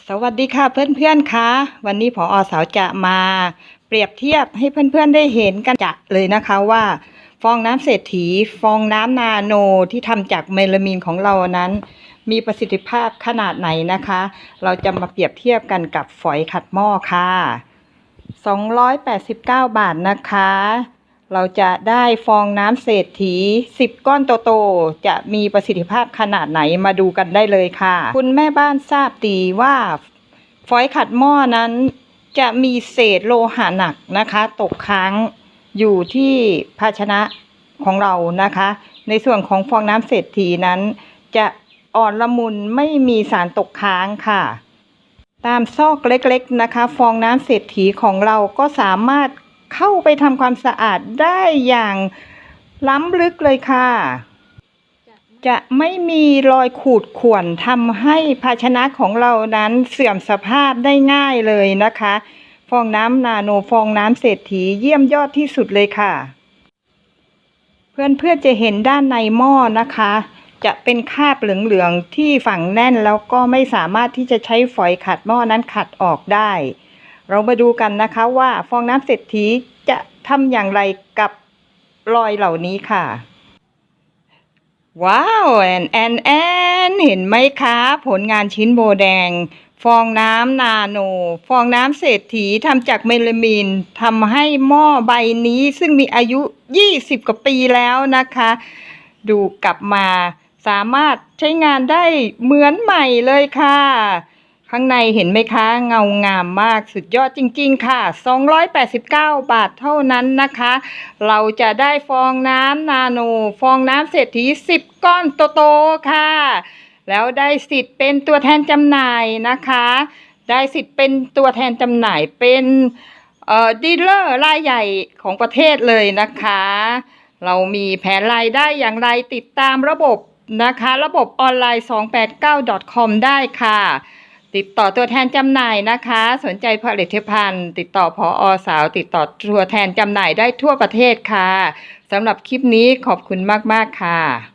สวัสดีค่ะเพื่อนๆคะวันนี้ผออสาวจะมาเปรียบเทียบให้เพื่อนๆได้เห็นกันจะเลยนะคะว่า ฟองน้ำเศรษฐี ฟองน้ำนาโนที่ทำจากเมลามีนของเรานั้น มีประสิทธิภาพขนาดไหนนะคะ เราจะมาเปรียบเทียบกันกับฝอยขัดหม้อค่ะ 289 บาทนะคะ เราจะได้ฟองน้ำเศรษฐี 10 ก้อนโตๆจะมีประสิทธิภาพขนาดไหนมาดูกันได้เลยค่ะ คุณแม่บ้านทราบดีว่าฝอยขัดหม้อนั้นจะมีเศษโลหะหนักนะคะ ตกค้างอยู่ที่ภาชนะของเรานะคะ ในส่วนของฟองน้ำเศรษฐีนั้น จะอ่อนละมุนไม่มีสารตกค้างค่ะ ตามซอกเล็กๆนะคะ ฟองน้ำเศรษฐีของเราก็สามารถ เข้าไปทำความสะอาดได้อย่างล้ำลึกเลยค่ะ จะไม่มีรอยขูดข่วนทำให้ภาชนะของเรานั้นเสื่อมสภาพได้ง่ายเลยนะคะ ฟองน้ำนาโนฟองน้ำเศรษฐีเยี่ยมยอดที่สุดเลยค่ะ เพื่อนๆจะเห็นด้านในหม้อนะคะ จะเป็นคราบเหลืองๆที่ฝังแน่นแล้วก็ไม่สามารถที่จะใช้ฝอยขัดหม้อนั้นขัดออกได้ เรามาดูกันนะคะว่าฟองน้ำเศรษฐีจะทำอย่างไรกับรอยเหล่านี้ค่ะ ว้าวแอนแอนแอนเห็นไหมคะ ผลงานชิ้นโบแดง ฟองน้ำนาโน ฟองน้ำเศรษฐีทำจากเมลามีนทำให้หม้อใบนี้ซึ่งมีอายุ 20 กว่าปีแล้วนะคะ ดูกลับมาสามารถใช้งานได้เหมือนใหม่เลยค่ะ ข้างในเห็นไหมคะเงางามมากสุดยอดจริง ๆ ค่ะ 289 บาทเท่านั้นนะคะ เราจะได้ฟองน้ำนาโน ฟองน้ำเศรษฐี 10 ก้อนโตๆค่ะ แล้วได้สิทธิ์เป็นตัวแทนจำหน่ายนะคะ ได้สิทธิ์เป็นตัวแทนจำหน่ายเป็นเอ่อดีลเลอร์รายใหญ่ของประเทศเลยนะคะ เรามีแผนรายได้อย่างไรติดตามระบบนะคะ ระบบออนไลน์ 289.com ได้ค่ะ ติดต่อตัวแทนจำหน่ายนะคะ สนใจผลิตภัณฑ์ ติดต่อพออสาว ติดต่อตัวแทนจำหน่ายได้ทั่วประเทศค่ะสำหรับคลิปนี้ขอบคุณมาก ๆ ค่ะ